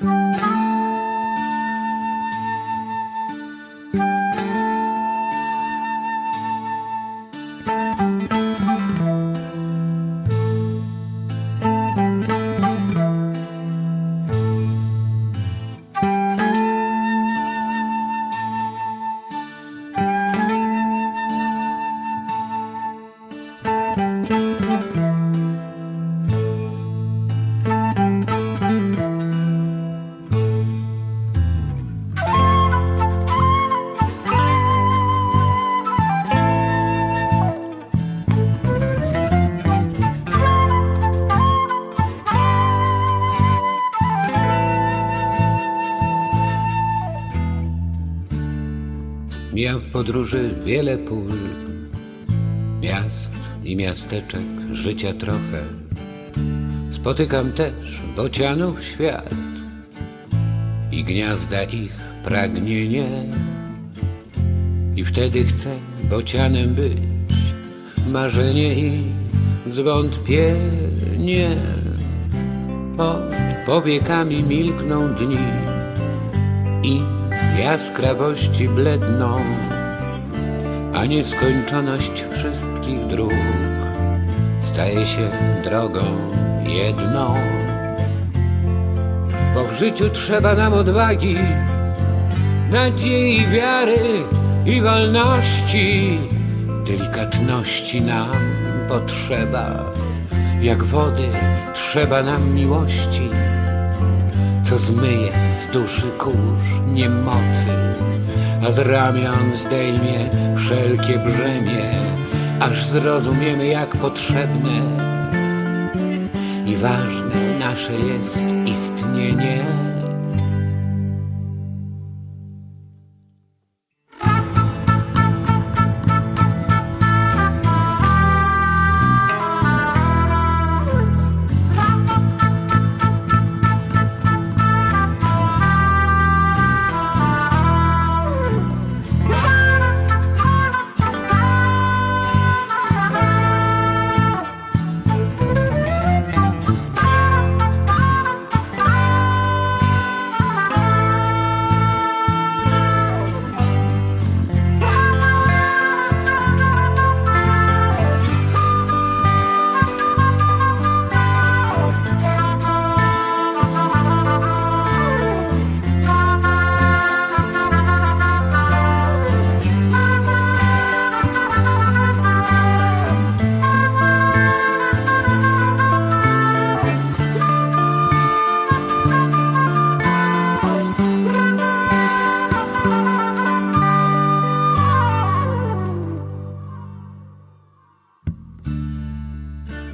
Música Mijam w podróży wiele pól, miast i miasteczek, życia trochę. Spotykam też bocianów świat i gniazda ich pragnienie. I wtedy chcę bocianem być, marzenie i zwątpienie. Pod powiekami milkną dni i jaskrawości bledną, a nieskończoność wszystkich dróg staje się drogą jedną. Bo w życiu trzeba nam odwagi, nadziei, wiary i wolności, delikatności nam potrzeba, jak wody trzeba nam miłości zmyje z duszy kurz niemocy, a z ramion zdejmie wszelkie brzemię, aż zrozumiemy, jak potrzebne i ważne nasze jest istnienie.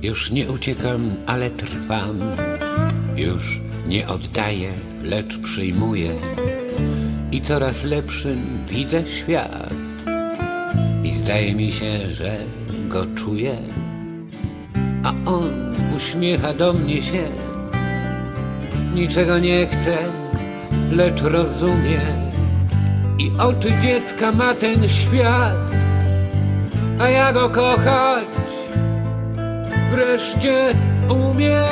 Już nie uciekam, ale trwam. Już nie oddaję, lecz przyjmuję. I coraz lepszym widzę świat. I zdaje mi się, że go czuję. A on uśmiecha do mnie się. Niczego nie chce, lecz rozumie. I oczy dziecka ma ten świat. A ja go kochać wreszcie umiem.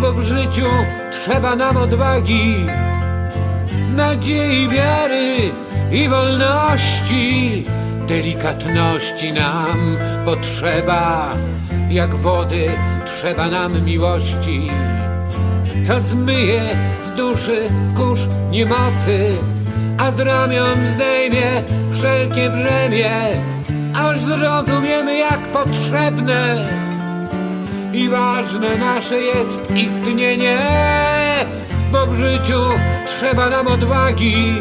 Bo w życiu trzeba nam odwagi, nadziei, wiary i wolności. Delikatności nam potrzeba, jak wody trzeba nam miłości. Co zmyje z duszy kurz niemocy, a z ramion zdejmie wszelkie brzemię aż zrozumiemy, jak potrzebne i ważne nasze jest istnienie, bo w życiu trzeba nam odwagi,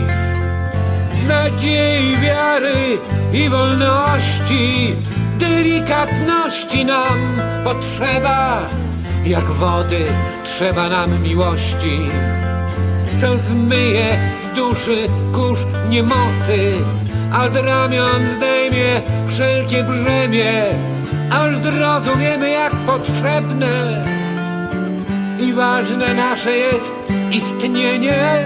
nadziei, wiary i wolności, delikatności nam potrzeba, jak wody trzeba nam miłości. Co zmyje z duszy kurz niemocy, a z ramion zdejmie wszelkie brzemię, aż zrozumiemy, jak potrzebne i ważne nasze jest istnienie,